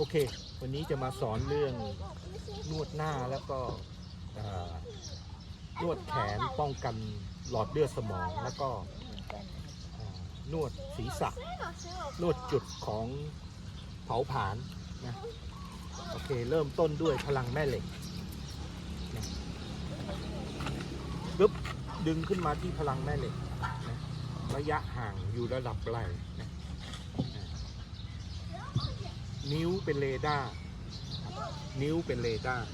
โอเค วันนี้จะมาสอนเรื่องนวดหน้าแล้วก็นวดแขนป้องกันหลอดเลือดสมองแล้วก็นวดศีรษะ นวดจุดของเผาผลาญนะ โอเค เริ่มต้นด้วยพลังแม่เหล็กนะปึ๊บดึงขึ้นมาที่พลังแม่เหล็กนะระยะห่างอยู่ระดับไหล่นะ นิ้วเป็นเรดาร์นิ้วเป็นเรดาร์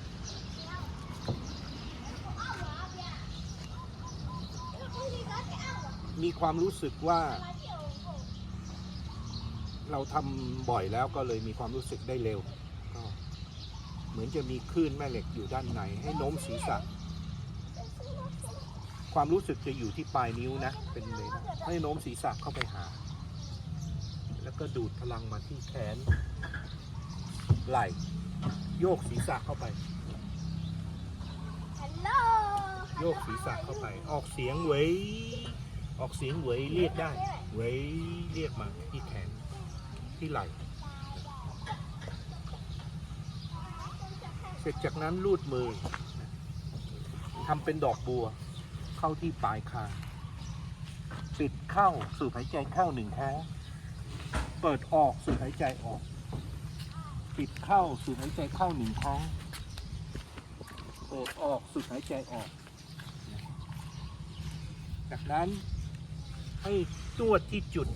มีความรู้สึกว่า เราทำบ่อยแล้วก็เลยมีความรู้สึกได้เร็ว ก็เหมือนจะมีคลื่นแม่เหล็กอยู่ด้านในให้โน้มศีรษะ ความรู้สึกจะอยู่ที่ปลายนิ้วนะ เป็นเลยนะให้โน้มศีรษะเข้าไปหา ก็ดูดพลังมาที่แขน ไหล่ โยกศีรษะเข้าไปโยกศีรษะเข้าไป ออกเสียงเหวยออกเสียงเหวยเรียกได้เหวยเรียกมาที่แขน ที่ไหล่ เสร็จจากนั้นลูดมือทำเป็นดอกบัว เข้าที่ปลายคางปิดเข้าสูดหายใจเข้าหนึ่งครั้ง เปิดออกสูดหายใจออก ปิดเข้าสูดหายใจเข้าหนึ่งครั้ง เปิดออกสูดหายใจออก จากนั้นให้ตรวจที่จุด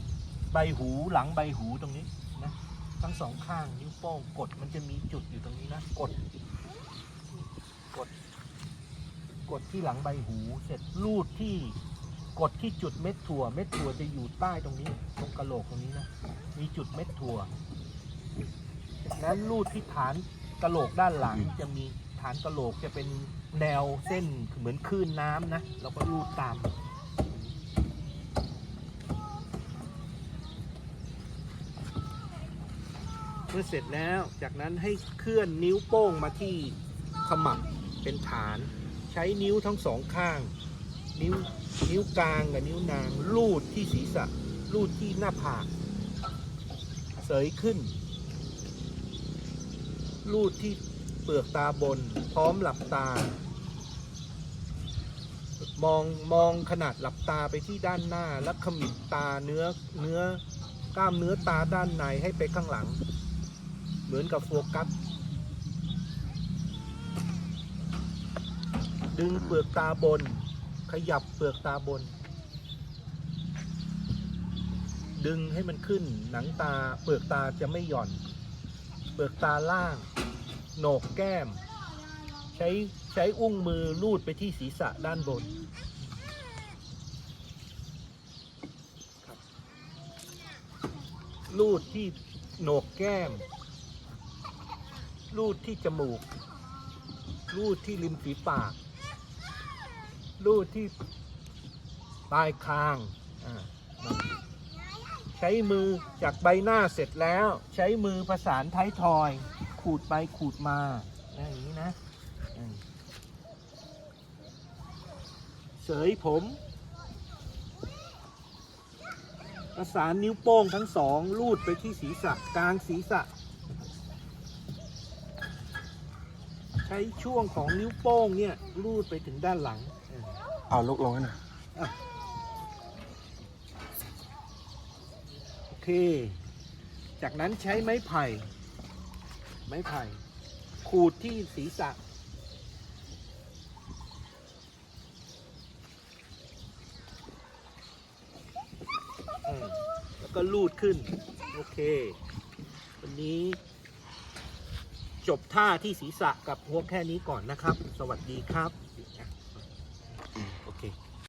ใบหูหลังใบหูตรงนี้นะทั้งสองข้างนิ้วโป้งกดมันจะมีจุดอยู่ตรงนี้นะกด กด กดที่หลังใบหูเสร็จลูดที่ กดที่จุดเม็ดถั่ว เม็ดถั่วจะอยู่ใต้ตรงนี้ ตรงกระโหลกตรงนี้นะ มีจุดเม็ดถั่วจากนั้นลูดที่ฐานกระโหลกด้านหลังจะมีฐานกระโหลกจะเป็นแนวเส้นเหมือนคลื่นน้ำนะแล้วก็ลูดตาม เมื่อเสร็จแล้วจากนั้นให้เคลื่อนนิ้วโป้งมาที่ขมับเป็นฐาน ใช้นิ้วทั้งสองข้าง นิ้ว นิ้วกลางกับนิ้วนาง ลูดที่ศีรษะ ลูดที่หน้าผาก เสยขึ้น ลูดที่เปลือกตาบน พร้อมหลับตา มองมองขนาดหลับตาไปที่ด้านหน้า แล้วขมิบตาเนื้อเนื้อกล้ามเนื้อตาด้านในให้ไปข้างหลัง เหมือนกับโฟกัสดึงเปลือกตาบน ขยับเปลือกตาบน ดึงให้มันขึ้น หนังตาเปลือกตาจะไม่หย่อน เปลือกตาล่าง โหนกแก้ม ใช้ใช้อุ้งมือลูดไปที่ศีรษะด้านบนลูดที่โหนกแก้ม ลูดที่จมูก ลูดที่ริมฝีปาก ลูดที่ปลายคาง ใช้มือจากใบหน้าเสร็จแล้ว ใช้มือประสานท้ายทอย ขูดไปขูดมาอย่างนี้นะเสยผม ประสานนิ้วโป้งทั้งสองลูดไปที่ศีรษะกลางศีรษะ ใช้ช่วงของนิ้วโป้งเนี่ยลูดไปถึงด้านหลัง เอาลุกลงให้หน่อยโอเค จากนั้นใช้ไม้ไผ่ ไม้ไผ่ ขูดที่ศีรษะ แล้วก็ลูดขึ้น โอเค วันนี้จบท่าที่ศีรษะกับหัวแค่นี้ก่อนนะครับ สวัสดีครับ